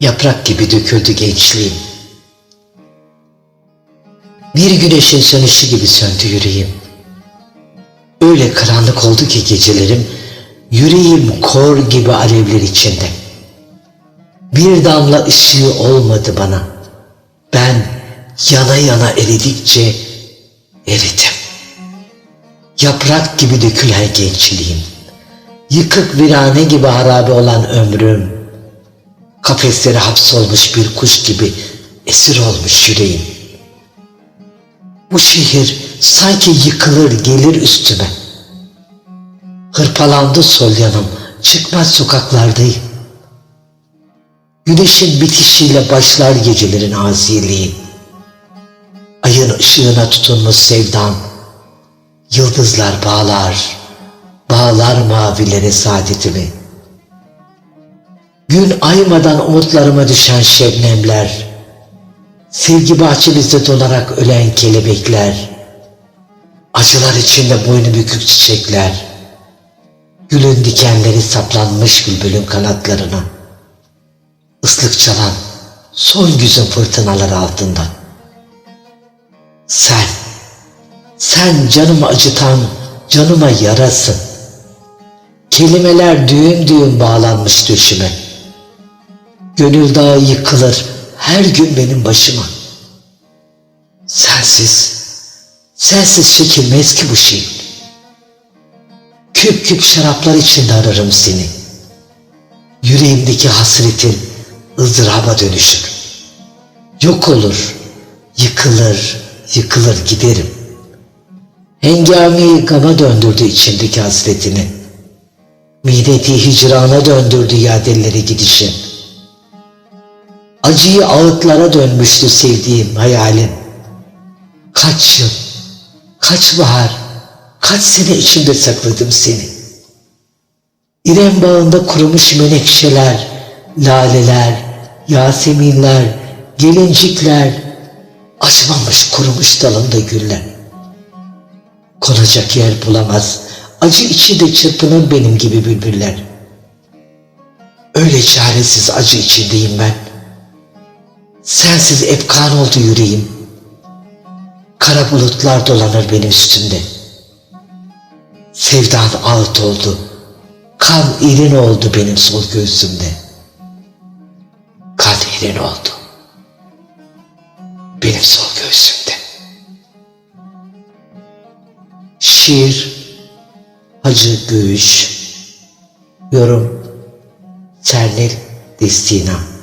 Yaprak gibi döküldü gençliğim. Bir güneşin sönüşü gibi söndü yüreğim. Öyle karanlık oldu ki gecelerim, yüreğim kor gibi alevler içinde. Bir damla ışığı olmadı bana. Ben yana yana eridikçe eridim. Yaprak gibi dökülen gençliğim. Yıkık virane gibi harabe olan ömrüm. Kafeslere hapsolmuş bir kuş gibi esir olmuş yüreğim. Bu şehir sanki yıkılır gelir üstüme. Hırpalandı sol yanım, çıkmaz sokaklardayım. Güneşin bitişiyle başlar gecelerin aziliği. Ayın ışığına tutunmuş sevdam, yıldızlar bağlar, bağlar mavilere saadetimi. Gün aymadan umutlarıma düşen şebnemler, sevgi bahçemizde donarak ölen kelebekler, acılar içinde boynu bükük çiçekler, gülün dikenleri saplanmış bülbülün kanatlarına, ıslık çalan son güzün fırtınalar altında. Sen, sen canımı acıtan, canıma yarasın. Kelimeler düğüm düğüm bağlanmış düşüme. Gönül dağı yıkılır her gün benim başıma. Sensiz, sensiz çekilmez ki bu şey. Küp küp şaraplar içinde ararım seni. Yüreğimdeki hasretin ızdıraba dönüşür. Yok olur, yıkılır, yıkılır giderim. Hengameyi gama döndürdü içimdeki hasretini. Mideti hicrana döndürdü yadelleri gidişin. Acıyı ağıtlara dönmüştü sevdiğim hayalim. Kaç yıl, kaç bahar, kaç sene içinde sakladım seni. İrem bağında kurumuş menekşeler, laleler, yaseminler, gelincikler, açmamış kurumuş dalında güller. Konacak yer bulamaz, acı içinde çırpınır benim gibi bülbüller. Öyle çaresiz acı içindeyim ben. Sensiz efkan oldu yüreğim. Kara bulutlar dolanır benim üstümde. Sevdan ağıt oldu. Kan irin oldu benim sol göğsümde. Kan irin oldu. Benim sol göğsümde. Şiir Hacı Göğüş Yorum Sernil Destina